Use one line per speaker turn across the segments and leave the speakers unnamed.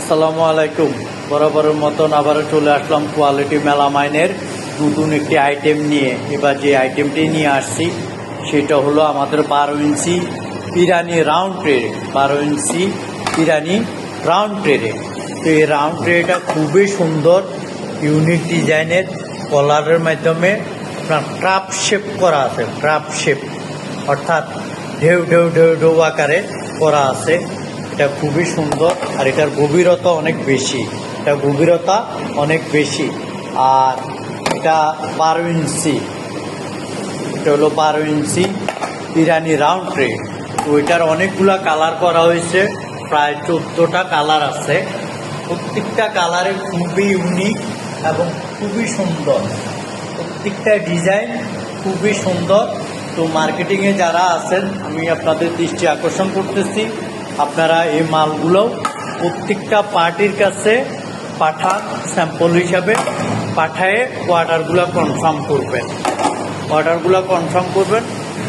আসসালামু আলাইকুম। বরাবরের মতন আবারও চলে আসলাম কোয়ালিটি মেলা মাইনের নতুন একটি আইটেম নিয়ে। এবার যে আইটেমটি নিয়ে আসছি, সেটা হলো আমাদের বারো ইঞ্চি ইরানি রাউন্ড ট্রে বারো ইঞ্চি ইরানি রাউন্ড ট্রে তো এই রাউন্ড ট্রেটা খুবই সুন্দর ইউনিক ডিজাইনের কলারের মাধ্যমে আপনার ট্রাপ শেপ করা আছে ট্রাপ শেপ অর্থাৎ ঢেউ ঢেউ ঢেউ ঢেউ আকারে করা আছে। এটা খুবই সুন্দর আর এটার গভীরতা অনেক বেশি। এটা গভীরতা অনেক বেশি। আর এটা বারো ইঞ্চি। এটা হলো বারো ইঞ্চি ইরানি রাউন্ড ট্রে তো এটার অনেকগুলা কালার করা হয়েছে। প্রায় চোদ্দোটা কালার আছে। প্রত্যেকটা কালারে খুবই ইউনিক এবং খুবই সুন্দর। প্রত্যেকটা ডিজাইন খুবই সুন্দর। তো মার্কেটিংয়ে যারা আছেন, আমি আপনাদের দৃষ্টি আকর্ষণ করতেছি। আপনারা এই মালগুলো প্রত্যেকটা পার্টির কাছে পাঠান স্যাম্পল হিসাবে পাঠায়ে অর্ডারগুলো কনফার্ম করবেন। অর্ডারগুলো কনফার্ম করবেন।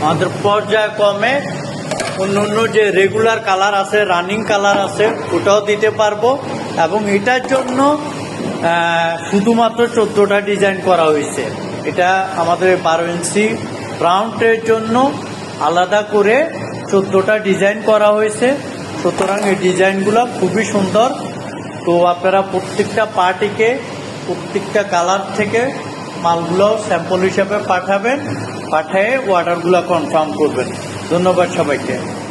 আমাদের পর্যায়ক্রমে অন্য অন্য যে রেগুলার কালার আছে, রানিং কালার আছে, ওটাও দিতে পারব এবং এটার জন্য শুধুমাত্র চোদ্দোটা ডিজাইন করা হয়েছে। এটা আমাদের বারো ইঞ্চি রাউন্ডের জন্য আলাদা করে চোদ্দোটা ডিজাইন করা হয়েছে। সুতরাং এই ডিজাইনগুলো খুবই সুন্দর। তো আপনারা প্রত্যেকটা পার্টিকে, প্রত্যেকটা কালার থেকে মালগুলো স্যাম্পল হিসাবে পাঠাবেন, পাঠিয়ে অর্ডারগুলো কনফার্ম করবেন। ধন্যবাদ সবাইকে।